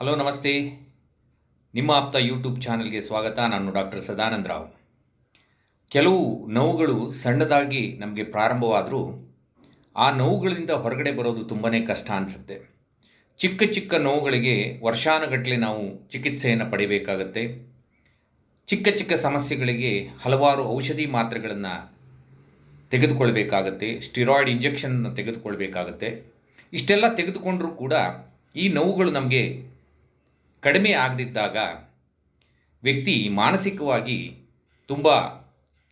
Hello, ನಮಸ್ತೆ. ನಿಮ್ಮ ಆಪ್ತ ಯೂಟ್ಯೂಬ್ ಚಾನಲ್ಗೆ ಸ್ವಾಗತ. ನಾನು ಡಾಕ್ಟರ್ ಸದಾನಂದ ರಾವ್. ಕೆಲವು ನೋವುಗಳು ಸಣ್ಣದಾಗಿ ನಮಗೆ ಪ್ರಾರಂಭವಾದರೂ ಆ ನೋವುಗಳಿಂದ ಹೊರಗಡೆ ಬರೋದು ತುಂಬಾ ಕಷ್ಟ ಅನಿಸುತ್ತೆ. ಚಿಕ್ಕ ಚಿಕ್ಕ ನೋವುಗಳಿಗೆ ವರ್ಷಾನುಗಟ್ಟಲೆ ನಾವು ಚಿಕಿತ್ಸೆಯನ್ನು ಪಡಿಬೇಕಾಗತ್ತೆ. ಚಿಕ್ಕ ಚಿಕ್ಕ ಸಮಸ್ಯೆಗಳಿಗೆ ಹಲವಾರು ಔಷಧಿ ಮಾತ್ರೆಗಳನ್ನು ತೆಗೆದುಕೊಳ್ಬೇಕಾಗತ್ತೆ. ಸ್ಟಿರಾಯ್ಡ್ ಇಂಜೆಕ್ಷನ್ನ ತೆಗೆದುಕೊಳ್ಬೇಕಾಗತ್ತೆ. ಇಷ್ಟೆಲ್ಲ ತೆಗೆದುಕೊಂಡರೂ ಕೂಡ ಈ ನೋವುಗಳು ನಮಗೆ ಕಡಿಮೆ ಆಗದಿದ್ದಾಗ ವ್ಯಕ್ತಿ ಮಾನಸಿಕವಾಗಿ ತುಂಬ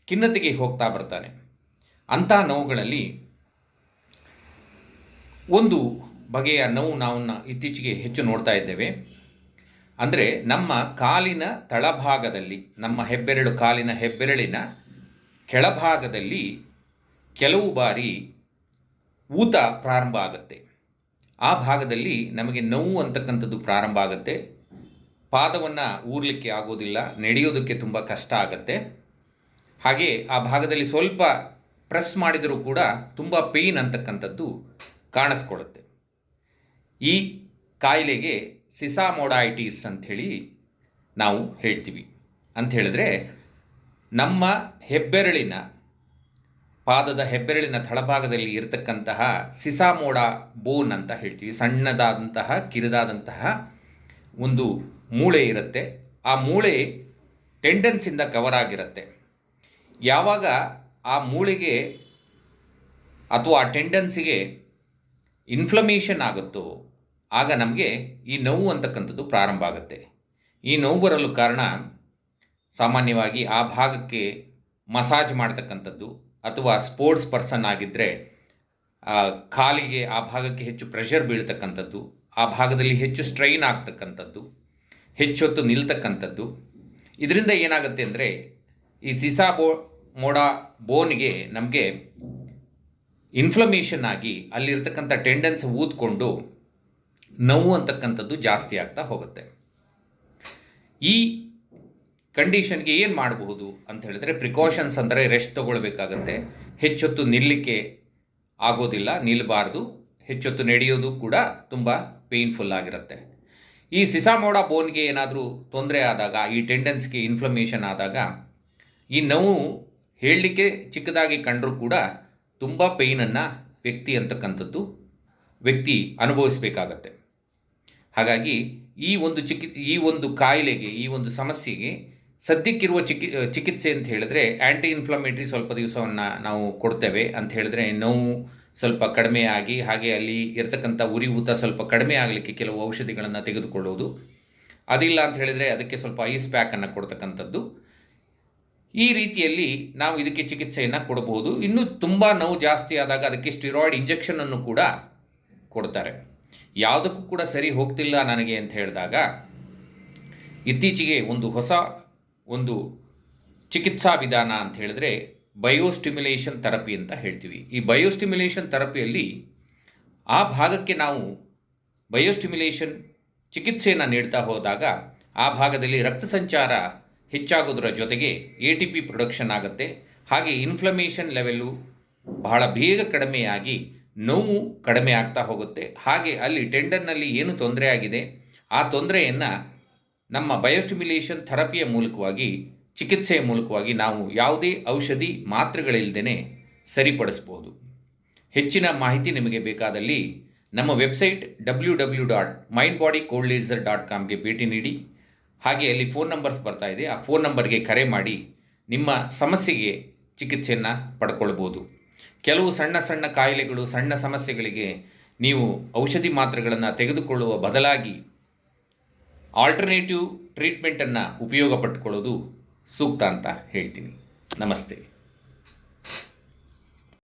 ಖಿನ್ನತೆಗೆ ಹೋಗ್ತಾ ಬರ್ತಾನೆ. ಅಂಥ ನೋವುಗಳಲ್ಲಿ ಒಂದು ಬಗೆಯ ನೋವು ನಾವು ಇತ್ತೀಚೆಗೆ ಹೆಚ್ಚು ನೋಡ್ತಾ ಇದ್ದೇವೆ. ಅಂದರೆ ನಮ್ಮ ಕಾಲಿನ ತಳಭಾಗದಲ್ಲಿ, ನಮ್ಮ ಹೆಬ್ಬೆರಳು ಕಾಲಿನ ಹೆಬ್ಬೆರಳಿನ ಕೆಳಭಾಗದಲ್ಲಿ ಕೆಲವು ಬಾರಿ ಊತ ಪ್ರಾರಂಭ ಆಗುತ್ತೆ. ಆ ಭಾಗದಲ್ಲಿ ನಮಗೆ ನೋವು ಅಂತಕ್ಕಂಥದ್ದು ಪ್ರಾರಂಭ ಆಗುತ್ತೆ. ಪಾದವನ್ನು ಊರಲಿಕ್ಕೆ ಆಗೋದಿಲ್ಲ, ನಡೆಯೋದಕ್ಕೆ ತುಂಬ ಕಷ್ಟ ಆಗತ್ತೆ. ಹಾಗೆ ಆ ಭಾಗದಲ್ಲಿ ಸ್ವಲ್ಪ ಪ್ರೆಸ್ ಮಾಡಿದರೂ ಕೂಡ ತುಂಬ ಪೇಯ್ನ್ ಅಂತಕ್ಕಂಥದ್ದು ಕಾಣಿಸ್ಕೊಳುತ್ತೆ ಈ ಕಾಯಿಲೆಗೆ ಸಿಸಾಮೋಡೈಟಿಸ್ ಅಂಥೇಳಿ ನಾವು ಹೇಳ್ತೀವಿ. ಅಂತ ಹೇಳಿದ್ರೆ ನಮ್ಮ ಹೆಬ್ಬೆರಳಿನ, ಪಾದದ ಹೆಬ್ಬೆರಳಿನ ತಳಭಾಗದಲ್ಲಿ ಇರತಕ್ಕಂತಹ ಸಿಸಾಮೋಡ ಬೋನ್ ಅಂತ ಹೇಳ್ತೀವಿ. ಸಣ್ಣದಾದಂತಹ, ಕಿರಿದಾದಂತಹ ಒಂದು ಮೂಳೆ ಇರುತ್ತೆ. ಆ ಮೂಳೆ ಟೆಂಡನ್ಸಿಂದ ಕವರ್ ಆಗಿರುತ್ತೆ. ಯಾವಾಗ ಆ ಮೂಳೆಗೆ ಅಥವಾ ಆ ಟೆಂಡನ್ಸಿಗೆ ಇನ್ಫ್ಲಮೇಷನ್ ಆಗುತ್ತೋ, ಆಗ ನಮಗೆ ಈ ನೋವು ಅಂತಕ್ಕಂಥದ್ದು ಪ್ರಾರಂಭ ಆಗುತ್ತೆ. ಈ ನೋವು ಬರಲು ಕಾರಣ ಸಾಮಾನ್ಯವಾಗಿ ಆ ಭಾಗಕ್ಕೆ ಮಸಾಜ್ ಮಾಡ್ತಕ್ಕಂಥದ್ದು ಅಥವಾ ಸ್ಪೋರ್ಟ್ಸ್ ಪರ್ಸನ್ ಆಗಿದ್ದರೆ ಕಾಲಿಗೆ ಆ ಭಾಗಕ್ಕೆ ಹೆಚ್ಚು ಪ್ರೆಷರ್ ಬೀಳ್ತಕ್ಕಂಥದ್ದು, ಆ ಭಾಗದಲ್ಲಿ ಹೆಚ್ಚು ಸ್ಟ್ರೈನ್ ಆಗ್ತಕ್ಕಂಥದ್ದು ಹೆಚ್ಚೊತ್ತು ನಿಲ್ತಕ್ಕಂಥದ್ದು. ಇದರಿಂದ ಏನಾಗುತ್ತೆ ಅಂದರೆ, ಈ ಸಿಸಾ ಬೋ, ಮೋಡ ಬೋನ್ಗೆ ನಮಗೆ ಇನ್ಫ್ಲಮೇಷನ್ ಆಗಿ ಅಲ್ಲಿರ್ತಕ್ಕಂಥ ಟೆಂಡೆನ್ಸ್ ಊದ್ಕೊಂಡು ನೋವು ಅಂತಕ್ಕಂಥದ್ದು ಜಾಸ್ತಿ ಆಗ್ತಾ ಹೋಗುತ್ತೆ. ಈ ಕಂಡೀಷನ್ಗೆ ಏನು ಮಾಡಬಹುದು ಅಂತ ಹೇಳಿದ್ರೆ ಪ್ರಿಕಾಷನ್ಸ್ ಅಂದರೆ ರೆಸ್ಟ್ ತೊಗೊಳ್ಬೇಕಾಗತ್ತೆ. ಹೆಚ್ಚೊತ್ತು ನಿಲ್ಲಕ್ಕೆ ಆಗೋದಿಲ್ಲ ನಿಲ್ಲಬಾರ್ದು ಹೆಚ್ಚೊತ್ತು ನಡೆಯೋದು ಕೂಡ ತುಂಬ ಪೇಯ್ನ್ಫುಲ್ ಆಗಿರುತ್ತೆ. ಈ ಸಿಸಾಮೋಡ ಬೋನ್ಗೆ ಏನಾದರೂ ತೊಂದರೆ ಆದಾಗ, ಈ ಟೆಂಡೆನ್ಸ್ಗೆ ಇನ್ಫ್ಲಮೇಷನ್ ಆದಾಗ, ಈ ನೋವು ಹೇಳಲಿಕ್ಕೆ ಚಿಕ್ಕದಾಗಿ ಕಂಡರೂ ಕೂಡ ತುಂಬ ಪೇಯ್ನನ್ನು ವ್ಯಕ್ತಿ ಅಂತಕ್ಕಂಥದ್ದು ವ್ಯಕ್ತಿ ಅನುಭವಿಸಬೇಕಾಗತ್ತೆ. ಹಾಗಾಗಿ ಈ ಒಂದು ಚಿಕಿ, ಈ ಒಂದು ಕಾಯಿಲೆಗೆ, ಈ ಒಂದು ಸಮಸ್ಯೆಗೆ ಸದ್ಯಕ್ಕಿರುವ ಚಿಕಿ ಚಿಕಿತ್ಸೆ ಅಂತ ಹೇಳಿದ್ರೆ ಆ್ಯಂಟಿ ಇನ್ಫ್ಲಮೇಟ್ರಿ ಸ್ವಲ್ಪ ದಿವಸವನ್ನು ನಾವು ಕೊಡ್ತೇವೆ ಅಂತ ಹೇಳಿದ್ರೆ ನೋವು ಸ್ವಲ್ಪ ಕಡಿಮೆ ಆಗಿ ಹಾಗೆ ಅಲ್ಲಿ ಇರತಕ್ಕಂಥ ಉರಿ ಊತ ಸ್ವಲ್ಪ ಕಡಿಮೆ ಆಗಲಿಕ್ಕೆ ಕೆಲವು ಔಷಧಿಗಳನ್ನು ತೆಗೆದುಕೊಳ್ಳೋದು. ಅದಿಲ್ಲ ಅಂತ ಹೇಳಿದರೆ ಅದಕ್ಕೆ ಸ್ವಲ್ಪ ಐಸ್ ಪ್ಯಾಕನ್ನು ಕೊಡ್ತಕ್ಕಂಥದ್ದು. ಈ ರೀತಿಯಲ್ಲಿ ನಾವು ಇದಕ್ಕೆ ಚಿಕಿತ್ಸೆಯನ್ನು ಕೊಡಬಹುದು ಇನ್ನೂ ತುಂಬ ನೋವು ಜಾಸ್ತಿ ಆದಾಗ ಅದಕ್ಕೆ ಸ್ಟಿರಾಯ್ಡ್ ಇಂಜೆಕ್ಷನನ್ನು ಕೂಡ ಕೊಡ್ತಾರೆ. ಯಾವುದಕ್ಕೂ ಕೂಡ ಸರಿ ಹೋಗ್ತಿಲ್ಲ ನನಗೆ ಅಂತ ಹೇಳಿದಾಗ ಇತ್ತೀಚೆಗೆ ಒಂದು ಹೊಸ ಒಂದು ಚಿಕಿತ್ಸಾ ವಿಧಾನ ಅಂತ ಹೇಳಿದ್ರೆ ಬಯೋಸ್ಟಿಮ್ಯುಲೇಷನ್ ಥೆರಪಿ ಅಂತ ಹೇಳ್ತೀವಿ. ಈ ಬಯೋಸ್ಟಿಮ್ಯುಲೇಷನ್ ಥೆರಪಿಯಲ್ಲಿ ಆ ಭಾಗಕ್ಕೆ ನಾವು ಬಯೋಸ್ಟಿಮ್ಯುಲೇಷನ್ ಚಿಕಿತ್ಸೆಯನ್ನು ನೀಡ್ತಾ ಹೋದಾಗ ಆ ಭಾಗದಲ್ಲಿ ರಕ್ತ ಸಂಚಾರ ಹೆಚ್ಚಾಗೋದರ ಜೊತೆಗೆ ಎ ಟಿ ಪಿ ಪ್ರೊಡಕ್ಷನ್ ಆಗುತ್ತೆ. ಹಾಗೆ ಇನ್ಫ್ಲಮೇಷನ್ ಲೆವೆಲ್ಲು ಬಹಳ ಬೇಗ ಕಡಿಮೆಯಾಗಿ ನೋವು ಕಡಿಮೆ ಆಗ್ತಾ ಹೋಗುತ್ತೆ. ಹಾಗೆ ಅಲ್ಲಿ ಟೆಂಡರ್ನಲ್ಲಿ ಏನು ತೊಂದರೆ ಆಗಿದೆ? ಆ ತೊಂದರೆಯನ್ನು ನಮ್ಮ ಬಯೋಸ್ಟಿಮ್ಯುಲೇಷನ್ ಥೆರಪಿಯ ಮೂಲಕವಾಗಿ, ಚಿಕಿತ್ಸೆಯ ಮೂಲಕವಾಗಿ ನಾವು ಯಾವುದೇ ಔಷಧಿ ಮಾತ್ರೆಗಳಿಲ್ಲದೇ ಸರಿಪಡಿಸ್ಬೋದು ಹೆಚ್ಚಿನ ಮಾಹಿತಿ ನಿಮಗೆ ಬೇಕಾದಲ್ಲಿ ನಮ್ಮ website W W dot mind body cold laser dot ಕಾಮ್ಗೆ ಭೇಟಿ ನೀಡಿ, ಹಾಗೆ ಅಲ್ಲಿ ಫೋನ್ ನಂಬರ್ಸ್ ಬರ್ತಾ ಇದೆ. ಆ ಫೋನ್ ನಂಬರ್ಗೆ ಕರೆ ಮಾಡಿ ನಿಮ್ಮ ಸಮಸ್ಯೆಗೆ ಚಿಕಿತ್ಸೆಯನ್ನು ಪಡ್ಕೊಳ್ಬೋದು ಕೆಲವು ಸಣ್ಣ ಸಣ್ಣ ಕಾಯಿಲೆಗಳು, ಸಣ್ಣ ಸಮಸ್ಯೆಗಳಿಗೆ ನೀವು ಔಷಧಿ ಮಾತ್ರೆಗಳನ್ನು ತೆಗೆದುಕೊಳ್ಳುವ ಬದಲಾಗಿ ಆಲ್ಟರ್ನೇಟಿವ್ ಟ್ರೀಟ್ಮೆಂಟನ್ನು ಉಪಯೋಗ ಪಟ್ಕೊಳ್ಳೋದು ಸೂಕ್ತ ಅಂತ ಹೇಳ್ತೀನಿ. ನಮಸ್ತೆ.